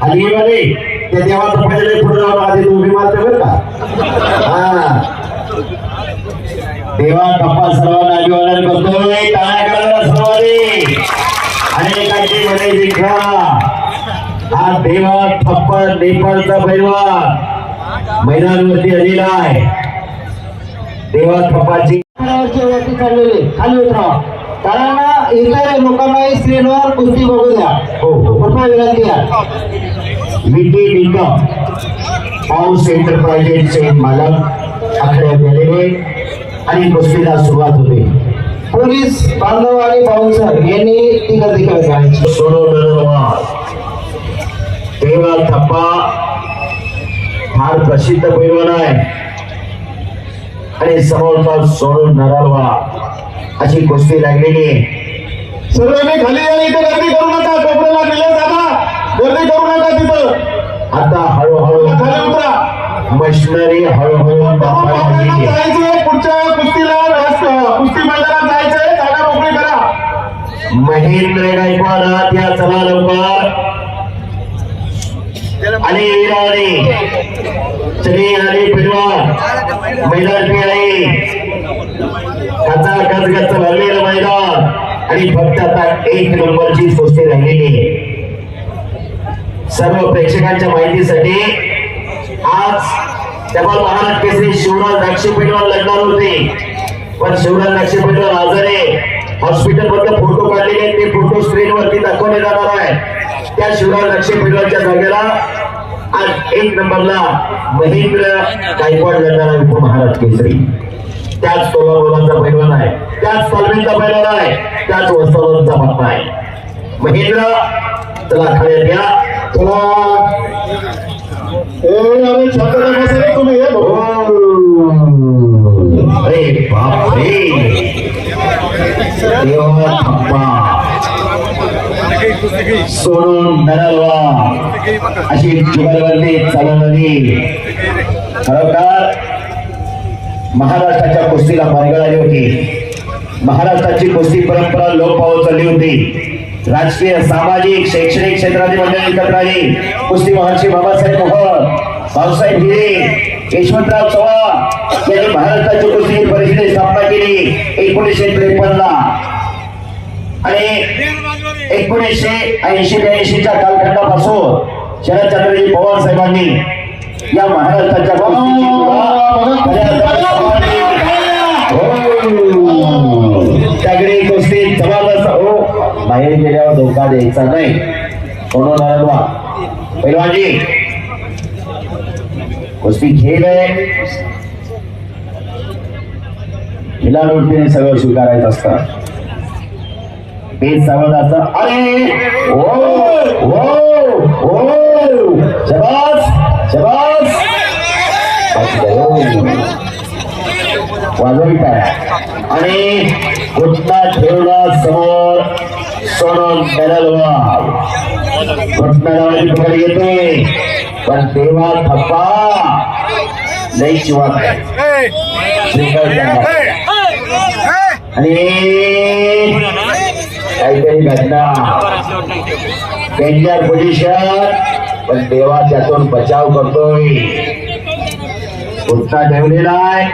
Arriba de त्या देवाचं पहिले पुढे जाऊन आधी उभी मारते बरं का? हा. देवा कप्पा सर्वांना अभिवादन करतोय टाळ्या सर्वांनी अनेकांची मने जिंकला हा देवा थप्पड नेपाळचा पैलवान. मैदानावरती आलेला आहे. देवा थप्पाची चाललेले खाली उतरा. कारण इतर लोकांनाही स्क्रीनवर कुस्ती बघू द्या. हो हो. कृपया विनंती आहे. निकम पाऊस एंटरप्राइजेसचे मालक आखड्यात गेलेले आणि कुस्तीला सुरुवात होते. पोलीस बांधव आणि बाउन्सर यांनी ती गर्दी करायची सोनो नरवार देवा थप्पा फार प्रसिद्ध पैलवान आहे. आणि समोरचा सोनो नरवा अशी कुस्ती लागलेली आहे. सर्वांनी खाली गर्दी करू गर्दी करू नका तिथं. आता हळूहळू खाली उतरा. मशिनरी हळूहळू. जायचंय पुढच्या कुस्तीला कुस्ती मैदानात जायचंय. जागा मोकळी करा. महेंद्र गायकवाड आत या चला लवकर. आणि विराने चले आले पिलवान मैदान पे आहे कचा गच गच भरलेलं मैदान. आणि फक्त आता एक नंबरची कुस्ती राहिलेली आहे. सर्व प्रेक्षकांच्या माहितीसाठी आज डबल महाराज केसरी शिवराज द्राक्षे पेटवाल लढणार होते. पण शिवराज द्राक्षे पेटवाल आजारे हॉस्पिटल मधले फोटो काढलेले आहेत. ते फोटो स्क्रीन वरती दाखवले जाणार आहे त्या शिवराज द्राक्षे पेटवालच्या जागेला आज एक नंबरला महेंद्र गायकवाड लढणार आहे महाराज केसरी. त्याच कोल्हापुरांचा पैलवान आहे. त्याच तालमीचा पैलवान आहे. त्याच वस्तावांचा पत्ता आहे. महेंद्र चला खाण्यात घ्या. सोडून नरलवा अशी जुगलबंदी चालवली खरोखर महाराष्ट्राच्या कुस्तीला मार्ग आली होती. महाराष्ट्राची कुस्ती परंपरा लोप पावत चालली होती. राजकीय सामाजिक शैक्षणिक क्षेत्रातील मंडळी एकत्र आली. कुस्ती महर्षी बाबासाहेब मोहन भाऊसाहेब हिरे यशवंतराव चव्हाण यांनी महाराष्ट्राची कुस्ती परिषदे स्थापना केली. एकोणीसशे त्रेपन्न ला आणि एकोणीसशे ऐंशी ब्याऐंशीच्या कालखंडापासून शरदचंद्रजी पवार साहेबांनी या महाराष्ट्राच्या द्यायचा नाही म्हणून नरवा पैलवानजी कुस्ती खेळ आहे हिला सगळं स्वीकारायचं असतं तेच सावध असतं अरे ओ ओ ओ शबास शबास वाजवी काय आणि घुटना ठेवला समोर सोनम बेरलवाल घुटना पकड येते. पण तेव्हा थप्पा लई चिवात आणि काहीतरी घटना डेंजर पोझिशन पण देवा त्यातून बचाव करतोय. घुटना ठेवलेला आहे.